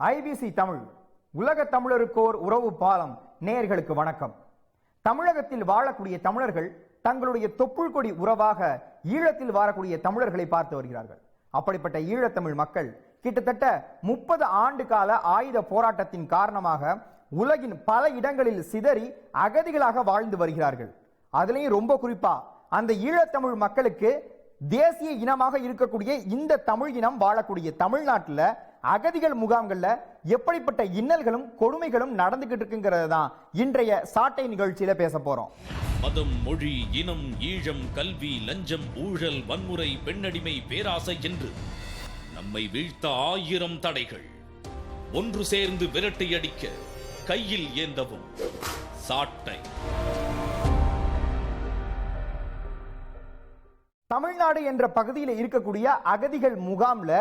IBC Tamil உலக தமிழருக்கோர் உறவு பாலம் நேயர்களுக்கு வணக்கம். தமிழகத்தில் வாழக்கூடிய தமிழர்கள் தங்களுடைய தொப்புள் கொடி உறவாக ஈழத்தில் வாழக்கூடிய தமிழர்களை பார்த்து வருகிறார்கள். அப்படிப்பட்ட ஈழத்தமிழ் மக்கள் கிட்டத்தட்ட முப்பது ஆண்டு கால ஆயுத போராட்டத்தின் காரணமாக உலகின் பல இடங்களில் சிதறி அகதிகளாக வாழ்ந்து வருகிறார்கள். அதுலயும் ரொம்ப குறிப்பா அந்த ஈழத்தமிழ் மக்களுக்கு தேசிய இனமாக இருக்கக்கூடிய இந்த தமிழ் இனம் வாழக்கூடிய தமிழ்நாட்டுல அகதிகள் முகாம்களில் எப்படிப்பட்ட இன்னல்களும் கொடுமைகளும் நடந்துகிட்டு இருக்குங்கிறது தான் இன்றைய சாட்டை நிகழ்ச்சியில பேச போறோம். மதம் மொழி இனம் ஈழம் கல்வி லஞ்சம் ஊழல் வன்முறை பெண்ணடிமை பேராசை என்று நம்மை வீழ்த்த ஆயிரம் தடைகள். ஒன்று சேர்ந்து விரட்டி அடிக்க கையில் ஏந்தவும் சாட்டை. தமிழ்நாடு என்ற பகுதியில் இருக்கக்கூடிய அகதிகள் முகாம்ல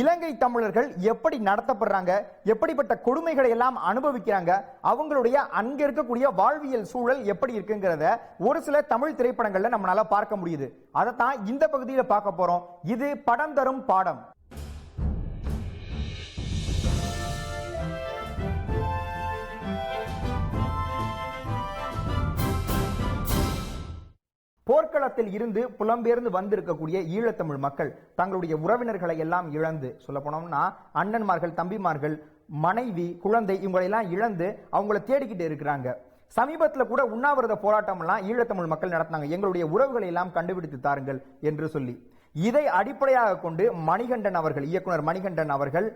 இலங்கை தமிழர்கள் எப்படி நடத்தப்படுறாங்க எப்படிப்பட்ட கொடுமைகளை எல்லாம் அனுபவிக்கிறாங்க அவங்களுடைய அங்க இருக்கக்கூடிய வாழ்வியல் சூழல் எப்படி இருக்குங்கிறத ஒரு சில தமிழ் திரைப்படங்கள்ல நம்மளால பார்க்க முடியுது. அதைத்தான் இந்த பகுதியில பார்க்க போறோம். இது படம் தரும் பாடம். போர்க்களத்தில் இருந்து புலம்பெயர்ந்து வந்திருக்கக்கூடிய ஈழத்தமிழ் மக்கள் தங்களுடைய உறவினர்களை எல்லாம் இழந்து சொல்ல போனோம்னா அண்ணன்மார்கள் தம்பிமார்கள் மனைவி குழந்தை இவங்களெல்லாம் இழந்து அவங்கள தேடிக்கிட்டு இருக்கிறாங்க. சமீபத்தில் கூட உண்ணாவிரத போராட்டம் எல்லாம் ஈழத்தமிழ் மக்கள் நடத்தினாங்க. எங்களுடைய உறவுகளை எல்லாம் கண்டுபிடித்து தாருங்கள் என்று சொல்லி. இதை அடிப்படையாக கொண்டு மணிகண்டன் அவர்கள் இயக்குனர் மணிகண்டன் அவர்கள்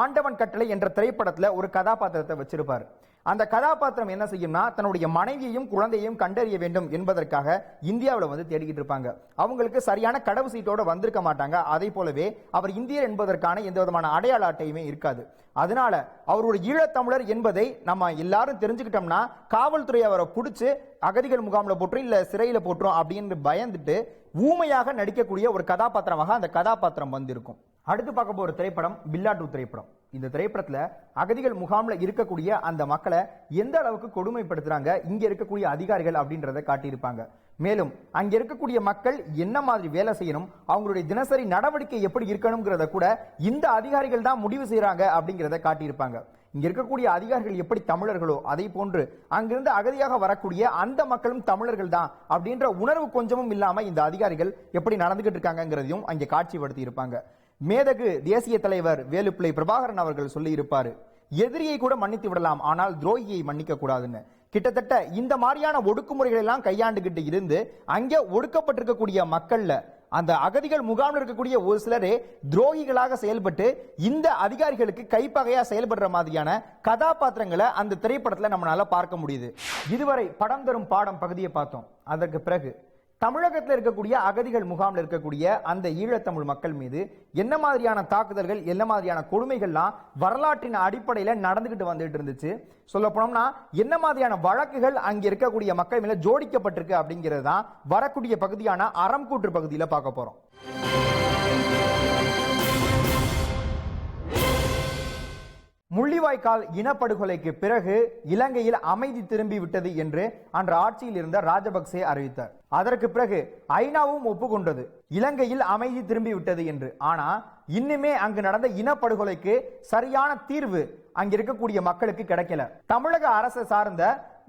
ஆண்டவன் கட்டளை என்ற திரைப்படத்தில் ஒரு கதாபாத்திரத்தை வச்சிருப்பார். அந்த கதாபாத்திரம் என்ன செய்யும்னா தன்னுடைய மனைவியையும் குழந்தையையும் கண்டறிய வேண்டும் என்பதற்காக இந்தியாவில் வந்து தேடிக்கிட்டு இருப்பாங்க. அவங்களுக்கு சரியான கடவு சீட்டோட வந்திருக்க மாட்டாங்க. அதே போலவே அவர் இந்தியர் என்பதற்கான எந்த விதமான அடையாள அட்டையுமே இருக்காது. அதனால அவரோட ஈழத்தமிழர் என்பதை நம்ம எல்லாரும் தெரிஞ்சுக்கிட்டோம்னா காவல்துறை அவரை பிடிச்சி அகதிகள் முகாமில் போட்டுரும் இல்லை சிறையில் போட்டுரும் அப்படின்னு பயந்துட்டு ஊமையாக நடிக்கக்கூடிய ஒரு கதாபாத்திரமாக அந்த கதாபாத்திரம் வந்திருக்கும். அடுத்து பார்க்க போகிற திரைப்படம் பில்லாட்டு திரைப்படம். இந்த திரைப்படத்தில் அகதிகள் முகாம்ல இருக்கக்கூடிய அந்த மக்களை எந்த அளவுக்கு கொடுமைப்படுத்துறாங்க? இங்க இருக்கக்கூடிய அதிகாரிகள் அப்படின்றத காட்டியிருப்பாங்க. மேலும் அங்க இருக்கக்கூடிய மக்கள் என்ன மாதிரி வேலை செய்யணும்? அவங்களுடைய தினசரி நடவடிக்கை எப்படி இருக்கணுங்கிறத கூட இந்த அதிகாரிகள் தான் முடிவு செய்யறாங்க அப்படிங்கிறத காட்டியிருப்பாங்க. இங்க இருக்கக்கூடிய அதிகாரிகள் எப்படி தமிழர்களோ அதே போன்று அங்கிருந்து அகதியாக வரக்கூடிய அந்த மக்களும் தமிழர்கள் தான் அப்படின்ற உணர்வு கொஞ்சமும் இல்லாம இந்த அதிகாரிகள் எப்படி நடந்துகிட்டு இருக்காங்கிறதையும் அங்கே காட்சிப்படுத்தி இருப்பாங்க மேதகு தேசிய தலைவர் வேலுப்பிள்ளை பிரபாகரன் அவர்கள் சொல்லியிருப்பார் எதிரியை கூட மன்னித்து விடலாம் ஆனால் துரோகியை மன்னிக்க கூடாதுன்னு. கிட்டத்தட்ட இந்த மாதிரியான ஒடுக்குமுறைகள் எல்லாம் கையாண்டுகிட்டு இருந்து அங்கே ஒடுக்கப்பட்டிருக்கக்கூடிய மக்கள்ல அந்த அகதிகள் முகாமில் இருக்கக்கூடிய ஒரு சிலரே துரோகிகளாக செயல்பட்டு இந்த அதிகாரிகளுக்கு கைப்பகையா செயல்படுற மாதிரியான கதாபாத்திரங்களை அந்த திரைப்படத்துல நம்மளால பார்க்க முடியுது. இதுவரை படம் தரும் பாடம் பகுதியை பார்த்தோம். அதற்கு பிறகு தமிழகத்தில் இருக்கக்கூடிய அகதிகள் முகாமில் இருக்கக்கூடிய அந்த ஈழத்தமிழ் மக்கள் மீது என்ன மாதிரியான தாக்குதல்கள் என்ன மாதிரியான கொடுமைகள்லாம் வரலாற்றின் அடிப்படையில் நடந்துகிட்டு வந்துட்டு இருந்துச்சு. சொல்ல போனோம்னா என்ன மாதிரியான வழக்குகள் அங்கே இருக்கக்கூடிய மக்கள் மேல ஜோடிக்கப்பட்டிருக்கு அப்படிங்கிறது தான் வரக்கூடிய பகுதியான அறம்கூற்று பகுதியில் பார்க்க போறோம். முள்ளிவாய்க்கால் இனப்படுகொலைக்கு பிறகு இலங்கையில் அமைதி திரும்பி விட்டது என்று அன்று ஆட்சியில் இருந்த ராஜபக்சே அறிவித்தார். அதற்கு பிறகு ஐநாவும் ஒப்புக்கொண்டது. இலங்கையில் அமைதி திரும்பி விட்டது என்று. ஆனா இன்னுமே அங்கு நடந்த இனப்படுகொலைக்கு சரியான தீர்வு அங்க இருக்கக்கூடிய மக்களுக்கு கிடைக்கல. தமிழக அரசு சார்ந்த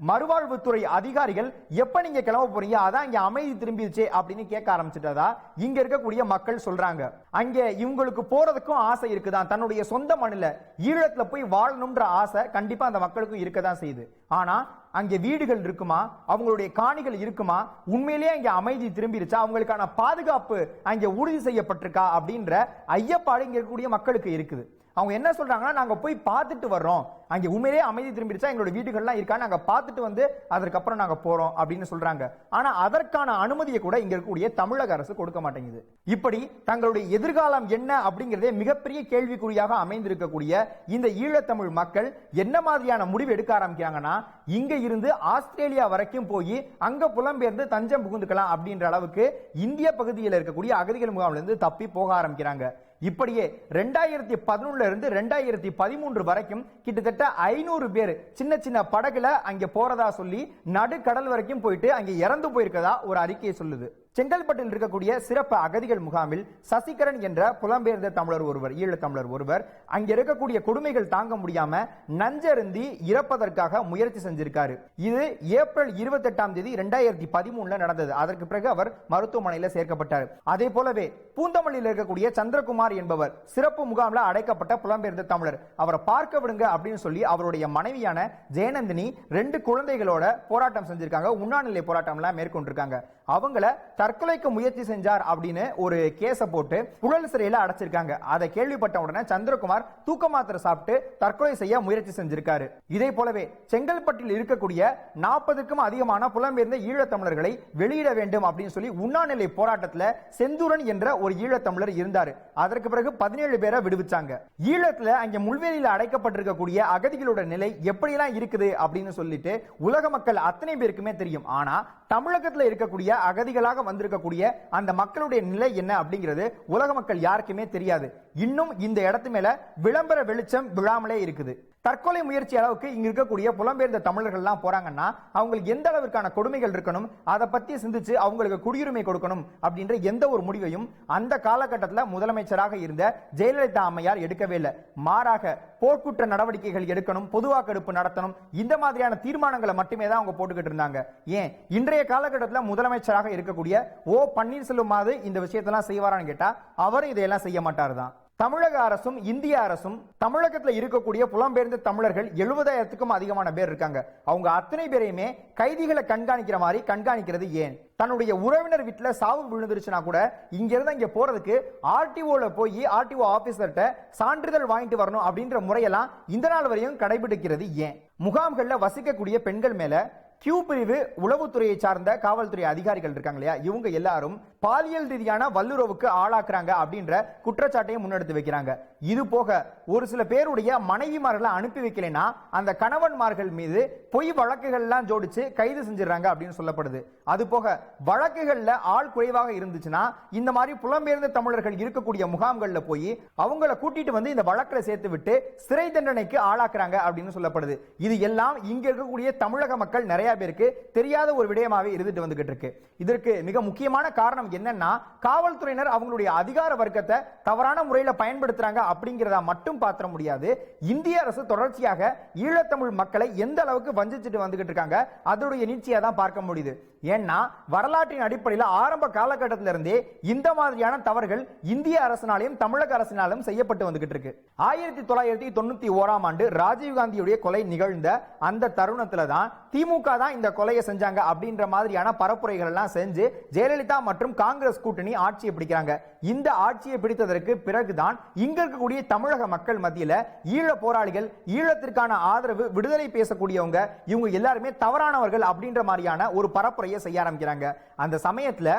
மறுவாழ்வுத்துறை அதிகாரிகள் எப்ப நீங்க கிளம்ப போறீங்க? அதான் இங்க அமைதி திரும்பிடுச்சு அப்படின்னு கேட்க ஆரம்பிச்சிட்டதா இங்க இருக்கக்கூடிய மக்கள் சொல்றாங்க அங்க இவங்களுக்கு போறதுக்கும் ஆசை இருக்குதான் தன்னுடைய சொந்த மண்ணில ஈழத்துல போய் வாழணும்ன்ற ஆசை கண்டிப்பா அந்த மக்களுக்கும் இருக்கதான் செய்யுது. ஆனா அங்க வீடுகள் இருக்குமா? அவங்களுடைய காணிகள் இருக்குமா? உண்மையிலேயே அங்க அமைதி திரும்பிடுச்சா? அவங்களுக்கான பாதுகாப்பு அங்க உறுதி செய்யப்பட்டிருக்கா? அப்படின்ற ஐயப்பாடு இங்க இருக்கக்கூடிய மக்களுக்கு இருக்குது. அவங்க என்ன சொல்றாங்கன்னா நாங்க போய் பார்த்துட்டு வர்றோம். அங்க உண்மையிலே அமைதி திரும்பிடுச்சா? எங்களோட வீடுகள்லாம் இருக்கா? நாங்க பார்த்துட்டு வந்து அதற்கப்புறம் நாங்க போறோம் அப்படின்னு சொல்றாங்க. ஆனா அதற்கான அனுமதியை கூட இங்க இருக்கக்கூடிய தமிழக அரசு கொடுக்க மாட்டேங்குது. இப்படி தங்களுடைய எதிர்காலம் என்ன அப்படிங்கறதே மிகப்பெரிய கேள்விக்குறியாக அமைந்திருக்கக்கூடிய இந்த ஈழத்தமிழ் மக்கள் என்ன மாதிரியான முடிவு எடுக்க ஆரம்பிக்கிறாங்கன்னா இங்க இருந்து ஆஸ்திரேலியா வரைக்கும் போய் அங்க புலம்பெயர்ந்து தஞ்சம் புகுந்துக்கலாம் அப்படின்ற அளவுக்கு இந்திய பகுதியில் இருக்கக்கூடிய அகதிகள் முகாமிலிருந்து தப்பி போக ஆரம்பிக்கிறாங்க. இப்படியே ரெண்டாயிரத்தி பதினொன்னுல இருந்து ரெண்டாயிரத்தி பதிமூன்று வரைக்கும் கிட்டத்தட்ட ஐநூறு பேர் சின்ன சின்ன படகுல அங்க போறதா சொல்லி நடுக்கடல் வரைக்கும் போயிட்டு அங்க இறந்து போயிருக்கதா ஒரு அறிக்கையை சொல்லுது. செங்கல்பட்டில் இருக்கக்கூடிய சிறப்பு அகதிகள் முகாமில் சசிகரன் என்ற புலம்பெயர்ந்த தமிழர் ஒருவர் ஈழத்தமிழர் ஒருவர் அங்க இருக்கக்கூடிய கொடுமைகள் தாங்க முடியாம நஞ்சருந்தி இறப்பதற்காக முயற்சி செஞ்சிருக்காரு. இது ஏப்ரல் இருபத்தி எட்டாம் தேதி ரெண்டாயிரத்தி பதிமூணுல நடந்தது. அதற்கு பிறகு அவர் மருத்துவமனையில சேர்க்கப்பட்டார். அதே போலவே பூந்தமல்லியில் இருக்கக்கூடிய சந்திரகுமார் என்பவர் சிறப்பு முகாம்ல அடைக்கப்பட்ட புலம்பெயர்ந்த தமிழர். அவரை பார்க்க விடுங்க அப்படின்னு சொல்லி அவருடைய மனைவியான ஜெயநந்தினி ரெண்டு குழந்தைகளோட போராட்டம் செஞ்சிருக்காங்க. உண்ணாநிலை போராட்டம் எல்லாம் மேற்கொண்டிருக்காங்க. அவங்கள தற்கொலைக்கு முயற்சி செஞ்சார் அப்படின்னு ஒரு கேஸ போட்டு புழல் சிறையில அடைச்சிருக்காங்க. அதை கேள்விப்பட்ட உடனே சந்திரகுமார் தூக்க மாத்திரை சாப்பிட்டு தற்கொலை செய்ய முயற்சி செஞ்சிருக்காரு. இதே போலவே செங்கல்பட்டில் இருக்கக்கூடிய நாற்பதுக்கும் அதிகமான புலம்பெயர்ந்த ஈழத்தமிழர்களை வெளியிட வேண்டும் அப்படின்னு சொல்லி உண்ணாநிலை போராட்டத்துல செந்தூரன் என்ற ஒரு ஈழத்தமிழர் இருந்தார். அதற்கு பிறகு பதினேழு பேரை விடுவிச்சாங்க. ஈழத்துல அங்க முள்வேலியில் அடைக்கப்பட்டிருக்கக்கூடிய அகதிகளோட நிலை எப்படியெல்லாம் இருக்குது அப்படின்னு சொல்லிட்டு உலக மக்கள் அத்தனை பேருக்குமே தெரியும். ஆனா தமிழகத்துல இருக்கக்கூடிய அகதிகளாக வந்து வந்திருக்கக்கூடிய அந்த மக்களுடைய நிலை என்ன அப்படிங்கிறது உலக மக்கள் யாருக்குமே தெரியாது. இன்னும் இந்த இடத்து மேல விளம்பர வெளிச்சம் விழாமலே இருக்குது. தற்கொலை முயற்சி அளவுக்கு இங்க இருக்கக்கூடிய புலம்பெயர்ந்த தமிழர்கள் எல்லாம் போறாங்கன்னா அவங்களுக்கு எந்த அளவிற்கான கொடுமைகள் இருக்கணும் அதை பத்தி சிந்திச்சு அவங்களுக்கு குடியுரிமை கொடுக்கணும் அப்படின்ற எந்த ஒரு முடிவையும் அந்த காலகட்டத்தில் முதலமைச்சராக இருந்த ஜெயலலிதா அம்மையார் எடுக்கவே இல்லை. மாறாக போர்க்குற்ற நடவடிக்கைகள் எடுக்கணும் பொது வாக்கெடுப்பு நடத்தணும் இந்த மாதிரியான தீர்மானங்களை மட்டுமே தான் அவங்க போட்டுக்கிட்டு இருந்தாங்க. ஏன்? இன்றைய காலகட்டத்தில் முதலமைச்சராக இருக்கக்கூடிய ஓ பன்னீர்செல்வமாவது இந்த விஷயத்தெல்லாம் செய்வாரான்னு கேட்டா அவரும் இதையெல்லாம் செய்ய மாட்டார் தான் தமிழக அரசும் இந்திய அரசும் தமிழகத்தில் இருக்கக்கூடிய புலம்பெயர்ந்த தமிழர்கள் எழுபதாயிரத்துக்கும் அதிகமான பேர் இருக்காங்க. அவங்க அத்தனை பேரையுமே கைதிகளை கண்காணிக்கிற மாதிரி கண்காணிக்கிறது ஏன்? தன்னுடைய உறவினர் வீட்டில் சாவு விழுந்துருச்சுன்னா கூட இங்கிருந்து இங்கே போகிறதுக்கு போறதுக்கு ஆர்டிஓல போய் ஆர்டிஓ ஆபீசர்கிட்ட சான்றிதழ் வாங்கிட்டு வரணும் அப்படின்ற முறையெல்லாம் இந்த நாள் வரையும் கடைபிடிக்கிறது ஏன்? முகாம்களில் வசிக்கக்கூடிய பெண்கள் மேலே கியூ பிரிவு உளவுத்துறையை சார்ந்த காவல்துறை அதிகாரிகள் இருக்காங்க இல்லையா? இவங்க எல்லாரும் பாலியல் ரீதியான வல்லுறவுக்கு ஆளாக்குறாங்க அப்படின்ற குற்றச்சாட்டையும் முன்னெடுத்து வைக்கிறாங்க. இது போக ஒரு சில பேருடைய மனைவிமார்களை அனுப்பி வைக்கலைன்னா அந்த கணவன்மார்கள் மீது பொய் வழக்குகள் எல்லாம் ஜோடிச்சு கைது செஞ்சிடறாங்க அப்படின்னு சொல்லப்படுது. அது போக வழக்குகள்ல ஆள் குறைவாக இருந்துச்சுன்னா இந்த மாதிரி புலம்பெயர்ந்த தமிழர்கள் இருக்கக்கூடிய முகாம்கள்ல போய் அவங்கள கூட்டிட்டு வந்து இந்த வழக்கில் சேர்த்து விட்டு சிறை தண்டனைக்கு ஆளாக்குறாங்க அப்படின்னு சொல்லப்படுது. இது எல்லாம் இங்க இருக்கக்கூடிய தமிழக மக்கள் நிறைய பேருக்கு தெரியாத ஒரு விடயமாவே இருந்துட்டு வந்துகிட்டு இருக்கு. இதற்கு மிக முக்கியமான காரணம் என்னன்னா காவல்துறையினர் அவங்களுடைய அதிகார வர்க்கத்தை தவறான முறையில் பயன்படுத்துறாங்க அப்படிங்கிறத மட்டும் பாத்திர முடியாது. இந்திய அரசு தொடர்ச்சியாக ஈழத்தமிழ் மக்களை எந்த அளவுக்கு வஞ்சிச்சுட்டு வந்துகிட்டு இருக்காங்க அதோடைய நீட்சியாக தான் பார்க்க முடியுது. ஏன்னா வரலாற்றின் அடிப்படையில் ஆரம்ப காலகட்டத்திலிருந்தே இந்த மாதிரியான தவறுகள் இந்திய அரசினாலையும் தமிழக அரசினாலும் செய்யப்பட்டு வந்துகிட்டு இருக்கு. ஆயிரத்தி தொள்ளாயிரத்தி தொண்ணூத்தி ஓராம் ஆண்டு ராஜீவ்காந்தியுடைய கொலை நிகழ்ந்த அந்த தருணத்துல தான் திமுக தான் இந்த கொலையை செஞ்சாங்க அப்படின்ற மாதிரியான பரப்புரைகள் எல்லாம் செஞ்சு ஜெயலலிதா மற்றும் காங்கிரஸ் கூட்டணி ஆட்சியை பிடிக்கிறாங்க. இந்த ஆட்சியை பிடித்ததற்கு பிறகுதான் இங்க இருக்கக்கூடிய தமிழக மக்கள் மத்தியில ஈழ போராளிகள் ஈழத்திற்கான ஆதரவு விடுதலை பேசக்கூடியவங்க இவங்க எல்லாருமே தவறானவர்கள் அப்படின்ற மாதிரியான ஒரு பரப்புரையை செய்ய ஆரம்பிக்கிறாங்க. அந்த சமயத்துல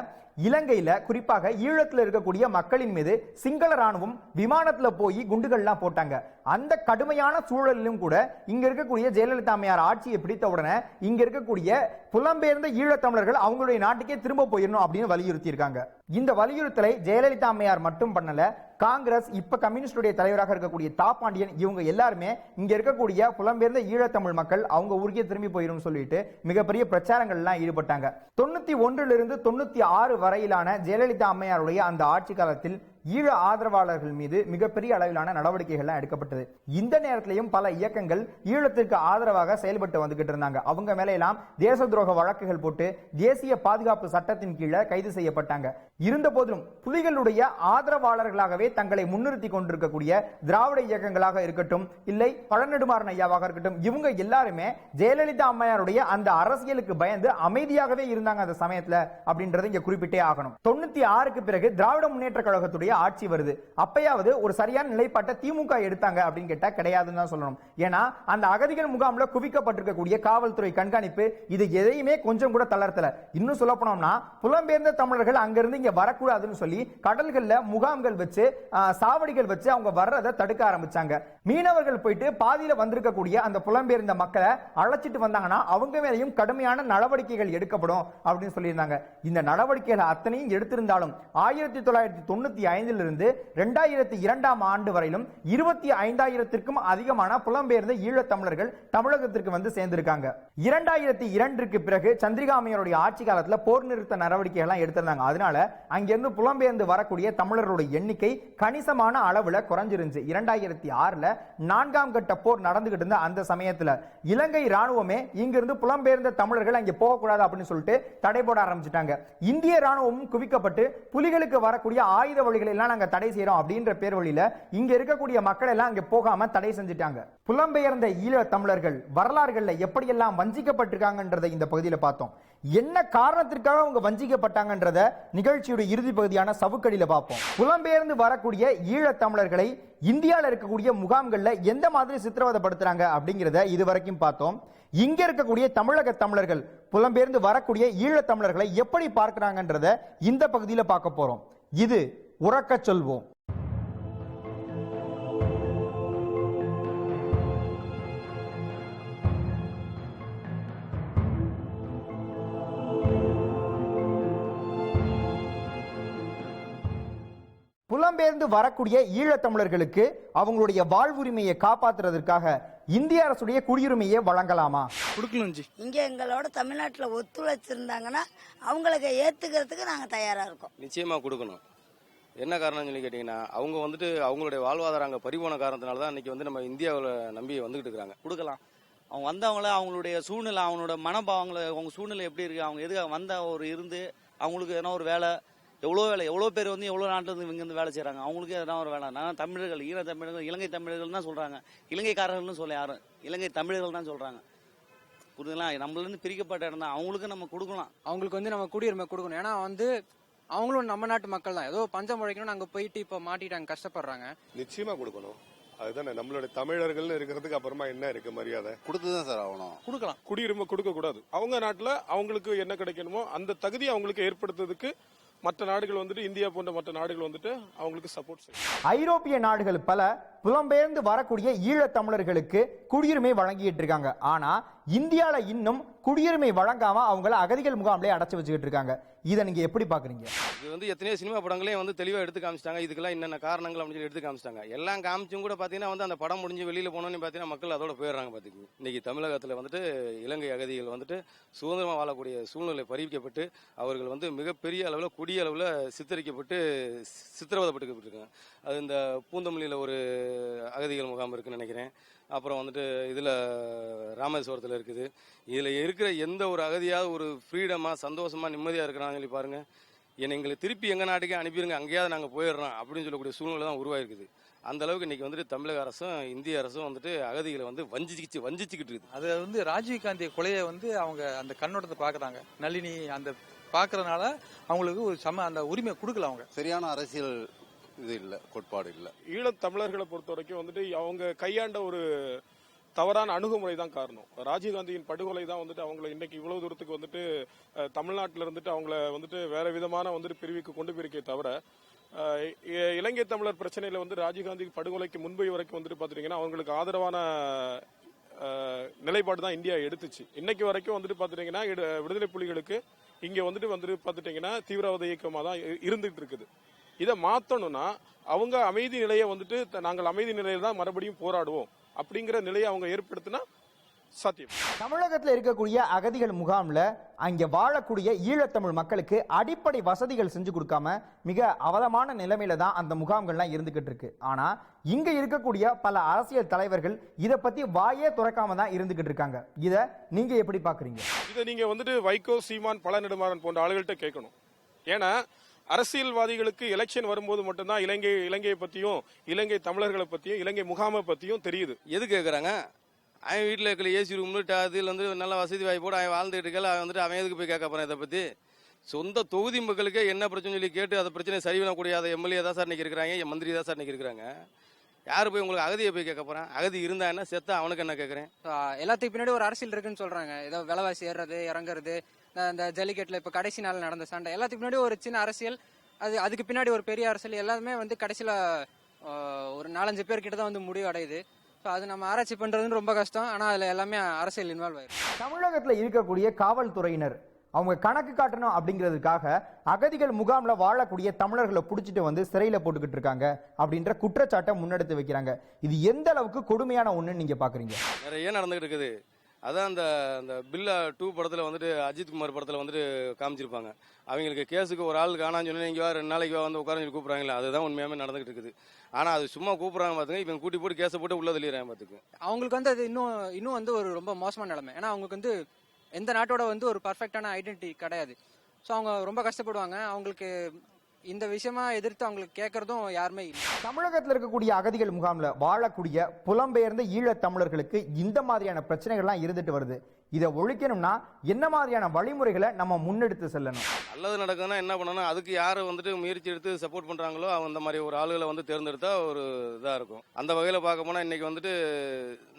இலங்கையில குறிப்பாக ஈழத்துல இருக்கக்கூடிய மக்களின் மீது சிங்கள ராணுவம் விமானத்துல போய் குண்டுகள்லாம் போட்டாங்க. அந்த கடுமையான சூழலிலும் கூட இங்க இருக்கக்கூடிய ஜெயலலிதா அம்மையார் ஆட்சியை பிடித்த உடனே இங்க இருக்கக்கூடிய புலம்பெயர்ந்த ஈழத்தமிழர்கள் அவங்களுடைய நாட்டுக்கே திரும்ப போயிடணும் அப்படின்னு வலியுறுத்தி இருக்காங்க இந்த வலியுறுத்தலை ஜெயலலிதா அம்மையார் மட்டும் பண்ணல காங்கிரஸ் இப்ப கம்யூனிஸ்டுடைய தலைவராக இருக்கக்கூடிய தாப்பாண்டியன் இவங்க எல்லாருமே இங்க இருக்கக்கூடிய புலம்பெயர்ந்த ஈழத்தமிழ் மக்கள் அவங்க ஊருக்கே திரும்பி போயிடும் சொல்லிட்டு மிகப்பெரிய பிரச்சாரங்கள் எல்லாம் ஈடுபட்டாங்க. தொண்ணூத்தி ஒன்றிலிருந்து தொண்ணூத்தி ஆறு வரையிலான ஜெயலலிதா அம்மையாருடைய அந்த ஆட்சி காலத்தில் ஈழ ஆதரவாளர்கள் மீது மிகப்பெரிய அளவிலான நடவடிக்கைகள் எடுக்கப்பட்டது. இந்த நேரத்திலையும் பல இயக்கங்கள் ஈழத்திற்கு ஆதரவாக செயல்பட்டு வந்துகிட்டு இருந்தாங்க. அவங்க மேல எல்லாம் தேச துரோக வழக்குகள் போட்டு தேசிய பாதுகாப்பு சட்டத்தின் கீழே கைது செய்யப்பட்டாங்க. இருந்த போதிலும் புலிகளுடைய ஆதரவாளர்களாகவே தங்களை முன்னிறுத்தி கொண்டிருக்கக்கூடிய திராவிட இயக்கங்களாக இருக்கட்டும் இல்லை பழநெடுமாறன் ஐயாவாக இருக்கட்டும் இவங்க எல்லாருமே ஜெயலலிதா அம்மையாருடைய அந்த அரசியலுக்கு பயந்து அமைதியாகவே இருந்தாங்க அந்த சமயத்துல அப்படின்றது இங்க குறிப்பிட்டே ஆகணும். தொண்ணூத்தி ஆறுக்கு பிறகு திராவிட முன்னேற்ற கழகத்துடைய ஆட்சி வருது. அப்பயாவது ஒரு சரியான நிலைப்பாட்டை திமுக எடுத்தாங்க அப்படின்னு கேட்டா கிடையாதுன்னு தான் சொல்லணும். ஏன்னா அந்த அகதிகள் முகாம்ல குவிக்கப்பட்டிருக்கக்கூடிய காவல்துறை கண்காணிப்பு இது எதையுமே கொஞ்சம் கூட தளர்த்தல. இன்னும் சொல்ல போனோம்னா புலம்பெயர்ந்த தமிழர்கள் அங்கிருந்து இங்க வரக்கூடாதுன்னு சொல்லி கடல்கள்ல முகாம்கள் வச்சு சாவடிகள் வச்சு அவங்க வர்றதை தடுக்க ஆரம்பிச்சாங்க. மீனவர்கள் போயிட்டு பாதியில வந்திருக்கக்கூடிய அந்த புலம்பெயர்ந்த மக்களை அழைச்சிட்டு வந்தாங்கன்னா அவங்க மேலையும் கடுமையான நடவடிக்கைகள் எடுக்கப்படும் அப்படின்னு சொல்லியிருந்தாங்க. இந்த நடவடிக்கைகள் அத்தனையும் எடுத்திருந்தாலும் ஆயிரத்தி தொள்ளாயிரத்தி தொண்ணூத்தி ஐந்திலிருந்து ரெண்டாயிரத்தி இரண்டாம் ஆண்டு வரையிலும் இருபத்தி ஐந்தாயிரத்திற்கும் அதிகமான புலம்பெயர்ந்த ஈழத்தமிழர்கள் தமிழகத்திற்கு வந்து சேர்ந்திருக்காங்க. இரண்டாயிரத்தி இரண்டிற்கு பிறகு சந்திரிகாமையருடைய ஆட்சி காலத்தில் போர் நிறுத்த நடவடிக்கை எல்லாம் எடுத்திருந்தாங்க. அதனால அங்கிருந்து புலம்பெயர்ந்து வரக்கூடிய தமிழர்களுடைய எண்ணிக்கை கணிசமான அளவில் குறைஞ்சிருந்துச்சு. இரண்டாயிரத்தி ஆறில் நான்காம் கட்ட போர் நடந்துகிட்டு இருந்த அந்த சமயத்தில் இலங்கை ராணுவமே இங்கிருந்து புலம்பெயர்ந்த தமிழர்கள் அங்கே போகக்கூடாது அப்படின்னு சொல்லிட்டு தடை போட ஆரம்பிச்சிட்டாங்க. இந்திய ராணுவமும் குவிக்கப்பட்டு புலிகளுக்கு வரக்கூடிய ஆயுத வழிகளை எல்லாம் நாங்கள் தடை செய்கிறோம் அப்படின்ற பேர் வழியில் இங்கே இருக்கக்கூடிய மக்கள் எல்லாம் அங்கே போகாம தடை செஞ்சுட்டாங்க. புலம்பெயர்ந்த ஈழ தமிழர்கள் வரலாறுகளில் எப்படியெல்லாம் வஞ்சிக்கப்பட்டிருக்காங்கன்றதை இந்த பகுதியில பார்த்தோம். என்ன காரணத்திற்காக அவங்க வஞ்சிக்கப்பட்டாங்கன்றத நிகழ்ச்சியோட இறுதி பகுதியான சவுக்கடியில பார்ப்போம். புலம்பெயர்ந்து வரக்கூடிய ஈழத் தமிழர்களை இந்தியால இருக்கக்கூடிய முகாம்கள்ல எந்த மாதிரி சித்திரவதைப்படுத்துறாங்க அப்படிங்கிறத இது வரைக்கும் பார்த்தோம். இங்க இருக்கக்கூடிய தமிழக தமிழர்கள் புலம்பெயர்ந்து வரக்கூடிய ஈழத் தமிழர்களை எப்படி பார்க்கிறாங்கன்றத இந்த பகுதியில பார்க்க போறோம். இது உறக்கச் சொல்வோம். புலம்பெயர்ந்து வரக்கூடிய ஈழத்தமிழர்களுக்கு அவங்களுடைய வாழ்வுரிமையை காப்பாத்துறதற்காக இந்திய அரசுடைய குடியுரிமையை வழங்கலாமா? கொடுக்கணும் ஜி. இங்கே எங்களோட தமிழ்நாட்டில் ஒத்துழைச்சிருந்தாங்கன்னா அவங்களுக்கு ஏற்றுக்கிறதுக்கு நாங்கள் தயாராக இருக்கோம். நிச்சயமா கொடுக்கணும். என்ன காரணம்னு சொல்லி கேட்டீங்கன்னா அவங்க வந்துட்டு அவங்களுடைய வாழ்வாதாரம் அங்கே பறிபோன காரணத்தினால தான் இன்னைக்கு வந்து நம்ம இந்தியாவில் நம்பி வந்துகிட்டு இருக்காங்க கொடுக்கலாம். அவங்க வந்தவங்கள அவங்களுடைய சூழ்நிலை அவங்களோட மனபாவங்களை அவங்க சூழ்நிலை எப்படி இருக்கு அவங்க எதுக்காக வந்த ஒரு இருந்து அவங்களுக்கு எதனா ஒரு வேலை எவ்வளோ வேலை எவ்வளோ பேர் வந்து எவ்வளோ நாட்டில் இருந்து இங்க இருந்து வேலை செய்கிறாங்க அவங்களுக்கு எதனா ஒரு வேலை. நான் தமிழர்கள் ஈழ தமிழர்கள் இலங்கை தமிழர்கள் தான் சொல்கிறாங்க இலங்கைக்காரர்கள்னு சொல்ல யாரும் இலங்கை தமிழர்கள் தான் சொல்கிறாங்க புரியுதுங்களா? நம்மளேருந்து பிரிக்கப்பட்ட இடம் தான். அவங்களுக்கு நம்ம கொடுக்கலாம். அவங்களுக்கு வந்து நம்ம குடியுரிமை கொடுக்கணும். ஏன்னா வந்து அவங்களும் நம்ம நாட்டு மக்கள் தான். ஏதோ பஞ்சம் உழைக்கணும்னு அங்க போயிட்டு இப்ப மாட்டிட்டாங்க கஷ்டப்படுறாங்க. நிச்சயமா கொடுக்கணும். அதுதானே நம்மளோட தமிழர்கள்னு இருக்கிறதுக்கு அப்புறமா என்ன இருக்கு மரியாதை? கொடுத்துதான் சார் ஆகணும். கொடுக்கலாம். குடியுரிமை கொடுக்க கூடாது அவங்க நாட்டுல அவங்களுக்கு என்ன கிடைக்கணுமோ அந்த தகுதி அவங்களுக்கு ஏற்படுத்துறதுக்கு மற்ற நாடுகள் வந்துட்டு இந்தியா போன்ற மற்ற நாடுகள் வந்துட்டு அவங்களுக்கு சப்போர்ட் செய்யும். ஐரோப்பிய நாடுகள் பல புலம்பெயர்ந்து வரக்கூடிய ஈழத் தமிழர்களுக்கு குடியுரிமை வழங்கிட்டு இருக்காங்க. ஆனா இந்தியாவில் இன்னும் குடியுரிமை வழங்காம அவங்கள அகதிகள் முகாம்லேயே அடைச்சி வச்சுக்கிட்டு இருக்காங்க. இதை நீங்க எப்படி பாக்குறீங்க? இது வந்து எத்தனையோ சினிமா படங்களையும் வந்து தெளிவாக எடுத்து காமிச்சிட்டாங்க. இதுக்கெல்லாம் என்னென்ன காரணங்கள் அப்படின்னு சொல்லி எடுத்து காமிச்சிட்டாங்க. எல்லாம் காமிச்சும் கூட பார்த்தீங்கன்னா வந்து அந்த படம் முடிஞ்சு வெளியில் போனோன்னு பார்த்தீங்கன்னா மக்கள் அதோட போயிடுறாங்க பார்த்துக்கு இன்னைக்கு தமிழகத்தில் வந்துட்டு இலங்கை அகதிகள் வந்துட்டு சுதந்திரமாக வாழக்கூடிய சூழ்நிலை பறிவிக்கப்பட்டு அவர்கள் வந்து மிகப்பெரிய அளவில் குடிய அளவில் சித்தரிக்கப்பட்டு சித்திரவதப்பட்டுக்கப்பட்டிருக்காங்க அது இந்த பூந்தமல்லியில் ஒரு அகதிகள் முகாம் இருக்குன்னு நினைக்கிறேன். அப்புறம் வந்துட்டு இதில் ராமேஸ்வரத்தில் இருக்குது. இதில் இருக்கிற எந்த ஒரு அகதியாவது ஒரு ஃப்ரீடமாக சந்தோஷமாக நிம்மதியாக இருக்கிறாங்கன்னு சொல்லி பாருங்கள் என்னை எங்களை திருப்பி எங்கள் நாட்டுக்கே அனுப்பிடுங்க அங்கேயாவது நாங்கள் போயிடுறோம் அப்படின்னு சொல்லக்கூடிய சூழ்நிலை தான் உருவாயிருக்குது. அந்த அளவுக்கு இன்னைக்கு வந்துட்டு தமிழக அரசும் இந்திய அரசும் வந்துட்டு அகதிகளை வந்து வஞ்சிச்சு வஞ்சிச்சுக்கிட்டு இருக்குது. அது வந்து ராஜீவ் காந்தி கொலையை வந்து அவங்க அந்த கண்ணோட்டத்தை பாக்குறாங்க நளினி அந்த பாக்குறதுனால அவங்களுக்கு ஒரு சம அந்த உரிமை கொடுக்கல அவங்க. சரியான அரசியல் இது இல்ல கோட்பாடு இல்ல. ஈழத் தமிழர்களை பொறுத்த வரைக்கும் வந்துட்டு அவங்க கையாண்ட ஒரு தவறான அணுகுமுறை தான் காரணம். ராஜீவ்காந்தியின் படுகொலை தான் வந்துட்டு அவங்களை இன்னைக்கு இவ்வளவு தூரத்துக்கு வந்துட்டு தமிழ்நாட்டில் இருந்துட்டு அவங்கள வந்துட்டு வேற விதமான வந்துட்டு பிரிவுக்கு கொண்டு போயிருக்கே தவிர இலங்கை தமிழர் பிரச்சனையில வந்து ராஜீவ்காந்தி படுகொலைக்கு முன்பு வரைக்கும் வந்துட்டு பாத்துட்டீங்கன்னா அவங்களுக்கு ஆதரவான நிலைப்பாடு தான் இந்தியா எடுத்துச்சு. இன்னைக்கு வரைக்கும் வந்துட்டு பாத்துட்டீங்கன்னா இட- விடுதலை புலிகளுக்கு இங்க வந்துட்டு வந்துட்டு பாத்துட்டீங்கன்னா தீவிரவாத இயக்கமா தான் இருந்துட்டு இருக்குது. இதை மாத்தணும்னா அவங்க அமைதி நிலையை வந்துட்டு நாங்கள் அமைதி நிலையில தான் மறுபடியும் போராடுவோம் அப்படிங்கிற நிலையை அவங்க ஏற்படுத்தினா சாத்தியம். தமிழகத்துல இருக்கக்கூடிய அகதிகள் முகாம்ல அங்க வாழக்கூடிய ஈழத்தமிழ் மக்களுக்கு அடிப்படை வசதிகள் செஞ்சு கொடுக்காம மிக அவலமான நிலைமையில தான் அந்த முகாம்கள்லாம் இருந்துகிட்டு இருக்கு. ஆனா இங்க இருக்கக்கூடிய பல அரசியல் தலைவர்கள் இத பத்தி வாயே துறக்காம தான் இருந்துகிட்டு இருக்காங்க. இத நீங்க எப்படி பாக்குறீங்க? இதை நீங்க வந்துட்டு வைகோ சீமான் பல நெடுமாறன் போன்ற ஆளுகள்கிட்ட கேட்கணும். ஏன்னா அரசியல்வாதிகளுக்கு எலெக்ஷன் வரும்போது மட்டும்தான் இலங்கை இலங்கையை பத்தியும் இலங்கை தமிழர்களை பத்தியும் இலங்கை முகாமை பத்தியும் தெரியுது. எது கேட்குறாங்க அவன் வீட்டில் இருக்கிற ஏசி ரூம்னு அதில் வந்து நல்ல வசதி வாய்ப்போடு அவன் வாழ்ந்துட்டு இருக்கல அவன் வந்துட்டு அவன் எதுக்கு போய் கேட்க போறான் இதை பற்றி சொந்த தொகுதி மக்களுக்கே என்ன பிரச்சனை சொல்லி கேட்டு அதை பிரச்சனை சரி பண்ணக்கூடிய அதை எம்எல்ஏ தான் சார் இன்னைக்கு இருக்கிறாங்க என் மந்திரி தான் சார் இன்னைக்கு இருக்கிறாங்க யார் போய் உங்களுக்கு அகதியை போய் கேட்க போறான்? அகதி இருந்தா என்ன? செத்தா அவனுக்கு என்ன கேட்குறேன் எல்லாத்துக்கு பின்னாடி ஒரு அரசியல் இருக்குன்னு சொல்றாங்க. ஏதோ விலைவாசி ஏறுறது இறங்குறது இந்த- ஜல்லிக்கட்டுல இப்ப கடைசி நாள் நடந்த சண்டை. எல்லாத்துக்கு பின்னாடி ஒரு சின்ன அரசியல் அது அதுக்கு பின்னாடி ஒரு பெரிய அரசியல் எல்லாமே வந்து கடைசியில ஒரு நாலஞ்சு பேர் கிட்ட தான் வந்து முடிவு அடையுது. ஸோ அது நம்ம ஆராய்ச்சி பண்றதுன்னு ரொம்ப கஷ்டம். ஆனா அதுல எல்லாமே அரசியல் இன்வால்வ் ஆயிருக்கு. தமிழகத்துல இருக்கக்கூடிய காவல்துறையினர் அவங்க கணக்கு காட்டணும் அப்படிங்கிறதுக்காக அகதிகள் முகாம்ல வாழக்கூடிய தமிழர்களை பிடிச்சிட்டு வந்து சிறையில போட்டுக்கிட்டு இருக்காங்க அப்படின்ற குற்றச்சாட்டை முன்னெடுத்து வைக்கிறாங்க. இது எந்த அளவுக்கு கொடுமையான ஒண்ணுன்னு நீங்க பாக்குறீங்க? நிறைய நடந்துகிட்டு இருக்குது? அதான் அந்த அந்த பில்லா டூ படத்தில் வந்துட்டு அஜித் குமார் படத்தில் வந்துட்டு காமிச்சிருப்பாங்க. அவங்களுக்கு கேஸுக்கு ஒரு ஆள் காணான்னு சொல்லி இங்கே ரெண்டு நாளைக்கு வந்து உட்கார கூப்பிட்றாங்களே அதுதான் உண்மையாகவே நடந்துகிட்டு இருக்குது. ஆனால் அது சும்மா கூப்பிட்றாங்க பார்த்துங்க இவங்க கூட்டி போட்டு கேஸை போட்டு உள்ளே தள்ளிடுறாங்க பார்த்துக்கு அவங்களுக்கு வந்து அது இன்னும் இன்னும் வந்து ஒரு ரொம்ப மோசமான நிலைமை. ஏன்னா அவங்களுக்கு வந்து எந்த நாட்டோட வந்து ஒரு பர்ஃபெக்டான ஐடென்டிட்டி கிடையாது. ஸோ அவங்க ரொம்ப கஷ்டப்படுவாங்க. அவங்களுக்கு இந்த விஷயமா எதிர்த்து அவங்களுக்கு கேட்கறதும் யாருமே இல்லை. தமிழகத்தில் இருக்கக்கூடிய அகதிகள் முகாமில் வாழக்கூடிய புலம்பெயர்ந்த ஈழத் தமிழர்களுக்கு இந்த மாதிரியான பிரச்சனைகள்லாம் இருந்துட்டு வருது. இதை ஒழிக்கணும்னா என்ன மாதிரியான வழிமுறைகளை நம்ம முன்னெடுத்து செல்லணும்? நல்லது நடக்குதுன்னா என்ன பண்ணணும்? அதுக்கு யார் வந்துட்டு முயற்சி எடுத்து சப்போர்ட் பண்ணுறாங்களோ அந்த மாதிரி ஒரு ஆளுகளை வந்து தேர்ந்தெடுத்தா ஒரு இதாக இருக்கும். அந்த வகையில் பார்க்க போனால் இன்னைக்கு வந்துட்டு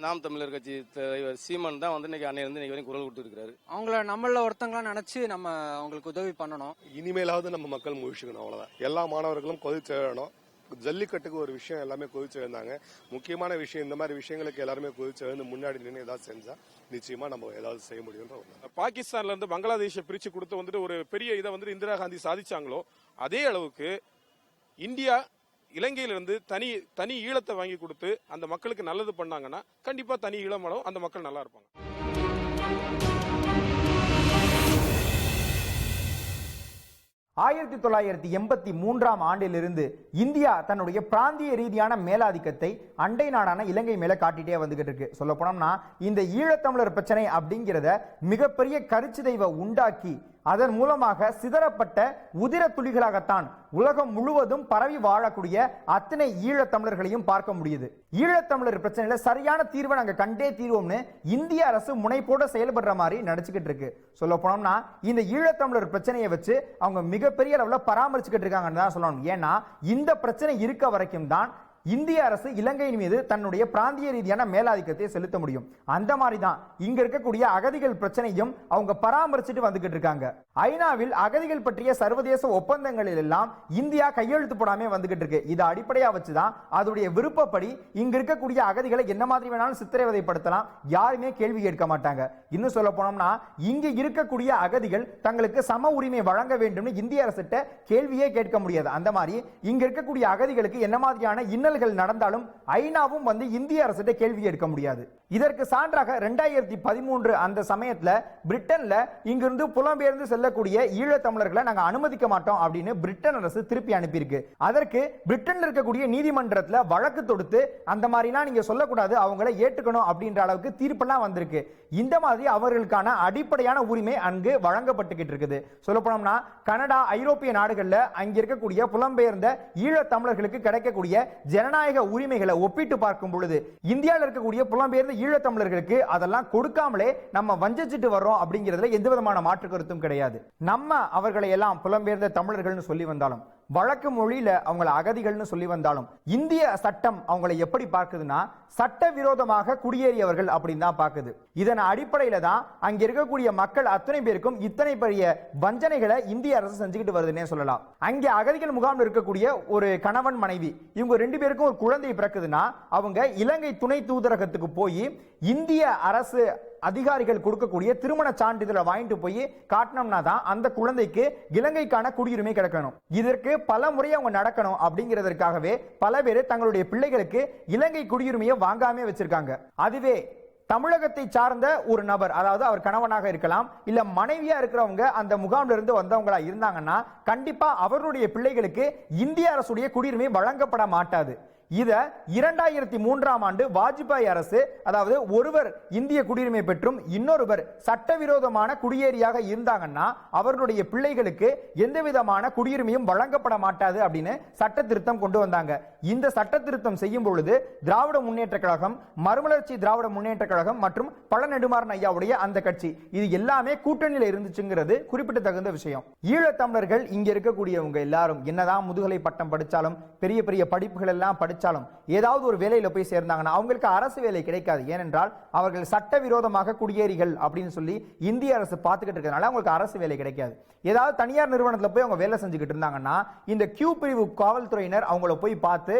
நாம் தமிழர் கட்சி தலைவர் சீமன் தான் வந்து இன்னைக்கு அன்னையில இருந்து இன்னைக்கு வரைக்கும் குரல் கொடுத்துருக்காரு அவங்கள நம்மள ஒருத்தங்களா நினைச்சு நம்ம அவங்களுக்கு உதவி பண்ணணும். இனிமேலாவது நம்ம மக்கள் முழிச்சுக்கணும் அவ்வளவுதான். எல்லா மாணவர்களும் கொதிச்சு ஜல்லிக்கட்டுக்கு ஒரு விஷயம் எல்லாமே கொதிச்சு எழுந்தாங்க. முக்கியமான விஷயம் இந்த மாதிரி விஷயங்களுக்கு எல்லாருமே கொதிச்சு எழுந்து முன்னாடி நின்று ஏதாவது செஞ்சா நிச்சயமா நம்ம ஏதாவது செய்ய முடியும்ன்ற ஒரு பாகிஸ்தான்ல இருந்து பங்களாதேஷை பிரிச்சு கொடுத்து வந்துட்டு ஒரு பெரிய இதை வந்து இந்திரா காந்தி சாதிச்சாங்களோ அதே அளவுக்கு இந்தியா இலங்கையிலிருந்து தனி தனி ஈழத்தை வாங்கி கொடுத்து அந்த மக்களுக்கு நல்லது பண்ணாங்கன்னா கண்டிப்பா தனி ஈழமடம் அந்த மக்கள் நல்லா இருப்பாங்க. ஆயிரத்தி தொள்ளாயிரத்தி எண்பத்தி மூன்றாம் ஆண்டிலிருந்து இந்தியா தன்னுடைய பிராந்திய ரீதியான மேலாதிக்கத்தை அண்டை நாடான இலங்கை மேல காட்டிட்டே வந்துகிட்டு இருக்கு. சொல்ல போனோம்னா இந்த ஈழத்தமிழர் பிரச்சனை அப்படிங்கிறத மிகப்பெரிய கருச்சிதைவை உண்டாக்கி அதன் மூலமாக சிதறப்பட்ட உதிர துளிகளாகத்தான் உலகம் முழுவதும் பரவி வாழக்கூடிய அத்தனை ஈழத்தமிழர்களையும் பார்க்க முடியுது. ஈழத்தமிழர் பிரச்சனையில சரியான தீர்வை நாங்க கண்டே தீர்வோம்னு இந்திய அரசு முனைப்போட செயல்படுற மாதிரி நடிச்சுக்கிட்டு இருக்கு. சொல்ல போனோம்னா இந்த ஈழத்தமிழர் பிரச்சனையை வச்சு அவங்க மிகப்பெரிய அளவில் பராமரிச்சுக்கிட்டு இருக்காங்கன்னு தான் சொல்லணும். ஏன்னா இந்த பிரச்சனை இருக்க வரைக்கும் தான் இந்திய அரசு இலங்கையின் மீது தன்னுடைய பிராந்திய ரீதியான மேலாதிக்கத்தை செலுத்த முடியும். அந்த மாதிரி தான் இங்க இருக்கக்கூடிய அகதிகள் பிரச்சனையும் அவங்க பராமரிச்சுட்டு வந்துகிட்டு இருக்காங்க. ஐநாவில் அகதிகள் பற்றிய சர்வதேச ஒப்பந்தங்களில் எல்லாம் இந்தியா கையெழுத்து போடாம வந்துகிட்டு இருக்கு. இதை அடிப்படையா வச்சுதான் அதோடைய விருப்பப்படி இங்க இருக்கக்கூடிய அகதிகளை என்ன மாதிரி வேணாலும் சித்திரவதைப்படுத்தலாம். யாருமே கேள்வி கேட்க மாட்டாங்க. இன்னும் சொல்ல போனோம்னா இங்க இருக்கக்கூடிய அகதிகள் தங்களுக்கு சம உரிமை வழங்க வேண்டும்னு இந்திய அரசிட்ட கேள்வியே கேட்க முடியாது. அந்த மாதிரி இங்க இருக்கக்கூடிய அகதிகளுக்கு என்ன மாதிரியான இன்னல்கள் நடந்தாலும் ஐநாவும் வந்து இந்திய அரசிட்ட கேள்வி கேட்க முடியாது. இதற்கு சான்றாக ரெண்டாயிரத்தி பதிமூன்று அந்த சமயத்தில் பிரிட்டனில் இங்கிருந்து புலம்பெயர்ந்து செல்லக்கூடிய ஈழத்தமிழர்களை நாங்க அனுமதிக்க மாட்டோம் அப்படின்னு பிரிட்டன் அரசு திருப்பி அனுப்பியிருக்கு. அதற்கு பிரிட்டனில் இருக்கக்கூடிய நீதிமன்றத்தில் வழக்கு தொடுத்து அந்த மாதிரிலாம் நீங்க சொல்லக்கூடாது அவங்கள ஏற்றுக்கணும் அப்படின்ற அளவுக்கு தீர்ப்பெல்லாம் வந்திருக்கு. இந்த மாதிரி அவர்களுக்கான அடிப்படையான உரிமை அங்கு வழங்கப்பட்டுக்கிட்டு இருக்குது. சொல்லப்போனோம்னா கனடா ஐரோப்பிய நாடுகள்ல அங்கே இருக்கக்கூடிய புலம்பெயர்ந்த ஈழத்தமிழர்களுக்கு கிடைக்கக்கூடிய ஜனநாயக உரிமைகளை ஒப்பிட்டு பார்க்கும் பொழுது இந்தியாவில் இருக்கக்கூடிய புலம்பெயர்ந்த ஈழத்தமிழர்களுக்கு அதெல்லாம் கொடுக்காமலே நம்ம வஞ்சிச்சுட்டு வர்றோம் அப்படிங்கிறதுல எந்த விதமான மாற்று கருத்தும் கிடையாது. நம்ம அவர்களை எல்லாம் புலம்பெயர்ந்த தமிழர்கள்னு சொல்லி வந்தாலும் வழக்கு மொழியில அவங்கள அகதிகள்னு சொல்லி வந்தாலும் இந்திய சட்டம் அவங்களை எப்படி பார்க்குதுன்னா சட்ட விரோதமாக குடியேறியவர்கள் அப்படின்னு தான் பார்க்குது. இதன் அடிப்படையில தான் அங்க இருக்கக்கூடிய மக்கள் அத்தனை பேருக்கும் இத்தனை பெரிய வஞ்சனைகளை இந்திய அரசு செஞ்சுக்கிட்டு வருதுன்னே சொல்லலாம். அங்கே அகதிகள் முகாம் இருக்கக்கூடிய ஒரு கணவன் மனைவி இவங்க ரெண்டு பேருக்கும் ஒரு குழந்தை பிறக்குதுன்னா அவங்க இலங்கை துணை தூதரகத்துக்கு போய் இந்திய அரசு அதிகாரிகள் கொடுக்கக்கூடிய திருமண சான்றிதழை வாங்கிட்டு போய் காட்டினோம்னா தான் அந்த குழந்தைக்கு இலங்கைக்கான குடியுரிமை கிடைக்கணும். இதற்கு பல முறை அவங்க நடக்கணும் அப்படிங்கிறதற்காகவே பல பேர் தங்களுடைய பிள்ளைகளுக்கு இலங்கை குடியுரிமையை வாங்காமே வச்சிருக்காங்க. அதுவே தமிழகத்தை சார்ந்த ஒரு நபர் அதாவது அவர் கணவனாக இருக்கலாம் இல்ல மனைவியா இருக்கிறவங்க அந்த முகாம்ல இருந்து வந்தவங்களா இருந்தாங்கன்னா கண்டிப்பா அவருடைய பிள்ளைகளுக்கு இந்திய அரசுடைய குடியுரிமை வழங்கப்பட மாட்டாது. இதை இரண்டாயிரத்தி மூன்றாம் ஆண்டு வாஜ்பாய் அரசு அதாவது ஒருவர் இந்திய குடியுரிமை பெற்றும் இன்னொருவர் சட்டவிரோதமான குடியேறியாக இருந்தாங்கன்னா அவர்களுடைய பிள்ளைகளுக்கு எந்த விதமான குடியுரிமையும் வழங்கப்பட மாட்டாது அப்படின்னு சட்ட திருத்தம் கொண்டு வந்தாங்க. இந்த சட்ட திருத்தம் செய்யும் பொழுது திராவிட முன்னேற்ற கழகம் மறுமலர்ச்சி திராவிட முன்னேற்ற கழகம் மற்றும் பல நெடுமாறன் ஐயாவுடைய அந்த கட்சி. இது எல்லாமே கூட்டணியில இருந்துச்சுங்கிறது குறிப்பிடத்தகுந்த விஷயம். ஈழத்தமிழர்கள் இங்க இருக்கக்கூடியவங்க எல்லாரும் என்னதான் முதுகலை பட்டம் படிச்சாலும் பெரிய பெரிய படிப்புகள் எல்லாம் படிச்சு படித்தாலும் ஏதாவது ஒரு வேலையில் போய் சேர்ந்தாங்கன்னா அவங்களுக்கு அரசு வேலை கிடைக்காது. ஏனென்றால் அவர்கள் சட்டவிரோதமாக குடியேறிகள் அப்படின்னு சொல்லி இந்திய அரசு பார்த்துக்கிட்டு இருக்கிறதுனால அவங்களுக்கு அரசு வேலை கிடைக்காது. ஏதாவது தனியார் நிறுவனத்தில் போய் அவங்க வேலை செஞ்சுக்கிட்டு இருந்தாங்கன்னா இந்த கியூ பிரிவு காவல்துறையினர் அவங்கள போய் பார்த்து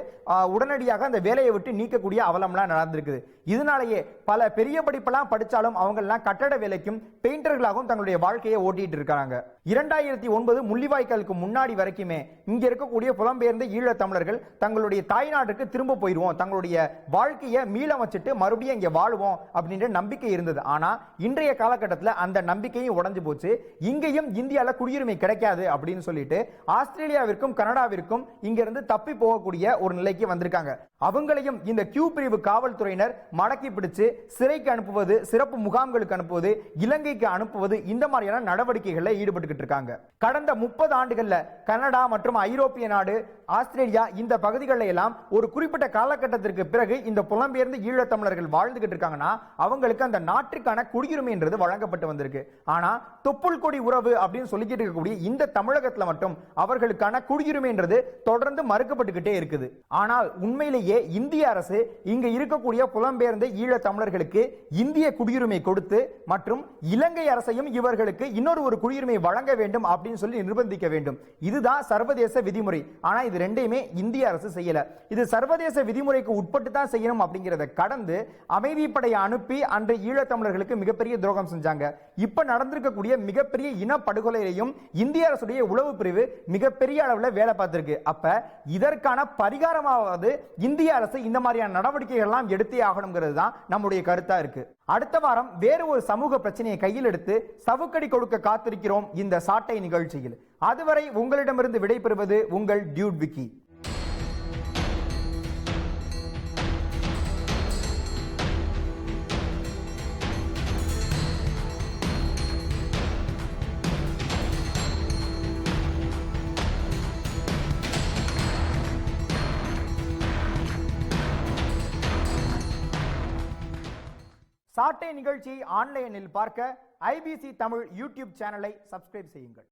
உடனடியாக அந்த வேலையை விட்டு நீக்கக்கூடிய அவலம்லாம் நடந்திருக்குது. இதனாலேயே பல பெரிய படிப்பெல்லாம் படித்தாலும் அவங்கெல்லாம் கட்டட வேலைக்கும் பெயிண்டர்களாகவும் தங்களுடைய வாழ்க்கையை ஓட்டிட்டு இருக்காங்க. இரண்டாயிரத்தி ஒன்பது முள்ளிவாய்க்காலுக்கு முன்னாடி வரைக்குமே இங்க இருக்கக்கூடிய புலம்பெயர்ந்த ஈழத் தமிழர்கள் தங்களுடைய தாய்நாடு நாட்டுக்கு திரும்ப போயிருவோம் தங்களுடைய வாழ்க்கையை மீளமைச்சிட்டு மறுபடியும் இங்கே வாழ்வோம் அப்படின்ற நம்பிக்கை இருந்தது. ஆனால் இன்றைய காலகட்டத்தில் அந்த நம்பிக்கையும் உடைஞ்சு போச்சு. இங்கேயும் இந்தியாவில் குடியுரிமை கிடைக்காது அப்படின்னு சொல்லிட்டு ஆஸ்திரேலியாவிற்கும் கனடாவிற்கும் இங்கிருந்து தப்பி போகக்கூடிய ஒரு நிலைக்கு வந்திருக்காங்க. அவங்களையும் இந்த கியூ பிரிவு காவல்துறையினர் மடக்கி பிடிச்சு சிறைக்கு அனுப்புவது சிறப்பு முகாம்களுக்கு அனுப்புவது இலங்கைக்கு அனுப்புவது இந்த மாதிரியான நடவடிக்கைகளில் ஈடுபட்டுக்கிட்டு இருக்காங்க. கடந்த முப்பது ஆண்டுகளில் கனடா மற்றும் ஐரோப்பிய நாடு ஆஸ்திரேலியா இந்த பகுதிகளில் எல்லாம் ஒரு குறிப்பிட்ட காலகட்டத்திற்கு பிறகு இந்த புலம்பெயர்ந்த ஈழத்தமிழர்கள் வாழ்ந்துகிட்டு இருக்காங்கன்னா அவங்களுக்கு அந்த நாட்டுக்கான குடியுரிமைன்றது வழங்கப்பட்டு வந்திருக்கு. ஆனா தொப்புள் கொடி உறவு அப்படின்னு சொல்லிக்கிட்டு இருக்கக்கூடிய இந்த தமிழகத்துல மட்டும் அவர்களுக்கான குடியுரிமைன்றது தொடர்ந்து மறுக்கப்பட்டுக்கிட்டே இருக்குது. ஆனால் உண்மையிலேயே இந்திய அரசு இங்க இருக்கக்கூடிய புலம்பெயர்ந்த ஈழத்தமிழர்களுக்கு இந்திய குடியுரிமை கொடுத்து மற்றும் இலங்கை அரசையும் இவர்களுக்கு இன்னொரு ஒரு குடியுரிமை வழங்க வேண்டும் அப்படின்னு சொல்லி நிர்பந்திக்க வேண்டும். இதுதான் சர்வதேச விதிமுறை. ஆனா இது ரெண்டையுமே இந்திய அரசு செய்யல. இது சர்வதேச விதிமுறைக்கு உட்பட்டு தான் செய்யணும் அப்படிங்கறத கடந்து அமைதிப்படையை அனுப்பி அன்று ஈழத்தமிழர்களுக்கு மிகப்பெரிய துரோகம் செஞ்சாங்க. இப்ப நடந்திருக்கக்கூடிய மிகப்பெரிய இனப்படுகொலையிலையும் இந்திய அரசுடைய உளவு பிரிவு மிகப்பெரிய அளவுல வேலை பார்த்திருக்கு. அப்ப இதற்கான பரிகாரமாவது இந்திய அரசு இந்த மாதிரியான நடவடிக்கைகள் எல்லாம் எடுத்தே ஆகணுங்கிறது தான் நம்முடைய கருத்தா இருக்கு. அடுத்த வாரம் வேறு ஒரு சமூக பிரச்சனையை கையில் எடுத்து சவுக்கடி கொடுக்க காத்திருக்கிறோம் இந்த சாட்டை நிகழ்ச்சியில். அதுவரை உங்களிடமிருந்து விடைபெறுவது உங்கள் டியூட் விக்கி. சாட்டை நிகழ்ச்சியை ஆன்லைனில் பார்க்க ஐபிசி தமிழ் யூடியூப் சேனலை சப்ஸ்கிரைப் செய்யுங்கள்.